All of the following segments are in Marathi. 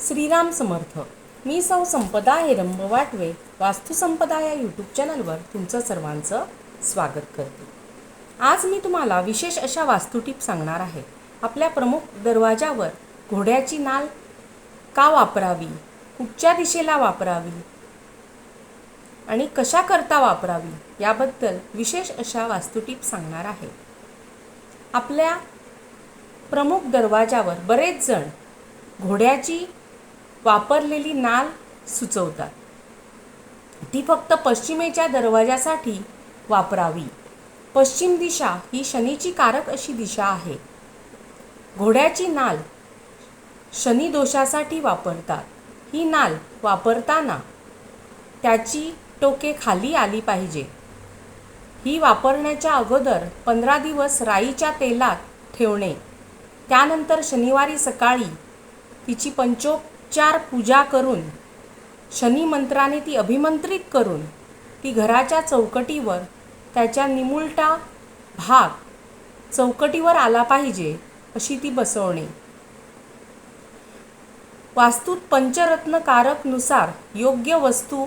श्रीराम समर्थ. मी सौ संपदा हेरंब वाटवे वास्तुसंपदा या यूट्यूब चॅनलवर तुमचं सर्वांचं स्वागत करते. आज मी तुम्हाला विशेष अशा वास्तू सांगणार आहे. आपल्या प्रमुख दरवाजावर घोड्याची नाल का वापरावी कुठच्या दिशेला वापरावी आणि कशा करता वापरावी याबद्दल विशेष अशा वास्तू सांगणार आहे. आपल्या प्रमुख दरवाजावर बरेच जण घोड्याची वापरलेली नाल सुचवतात. ती फक्त पश्चिमेच्या दरवाजासाठी वापरावी. पश्चिम दिशा ही शनीची कारक अशी दिशा आहे. घोड्याची नाल शनी दोषासाठी वापरतात. ही नाल वापरताना त्याची टोके खाली आली पाहिजे. ही वापरण्याच्या अगोदर पंधरा दिवस राईच्या तेलात ठेवणे. त्यानंतर शनिवारी सकाळी तिची उच्चार पूजा करून शनी मंत्राने ती अभिमंत्रित करून ती घराच्या चौकटीवर त्याच्या निमुलटा भाग चौकटीवर आला पाहिजे अशी ती बसवणे. वास्तूत पंचरत्नकारकनुसार योग्य वस्तू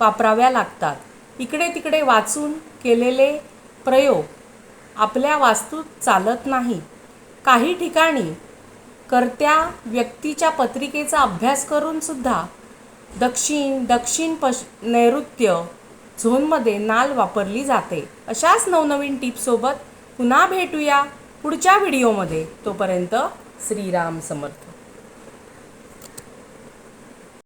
वापराव्या लागतात. इकडे तिकडे वाचून केलेले प्रयोग आपल्या वास्तूत चालत नाही काही ठिकाणी कर्त्या व्यक्तीच्या पत्रिकेचा अभ्यास करून सुद्धा दक्षिण दक्षिण पश नैऋत्य झोनमध्ये नाल वापरली जाते. अशाच नवनवीन टिप्ससोबत पुन्हा भेटूया पुढच्या व्हिडिओमध्ये. तोपर्यंत श्रीराम समर्थ.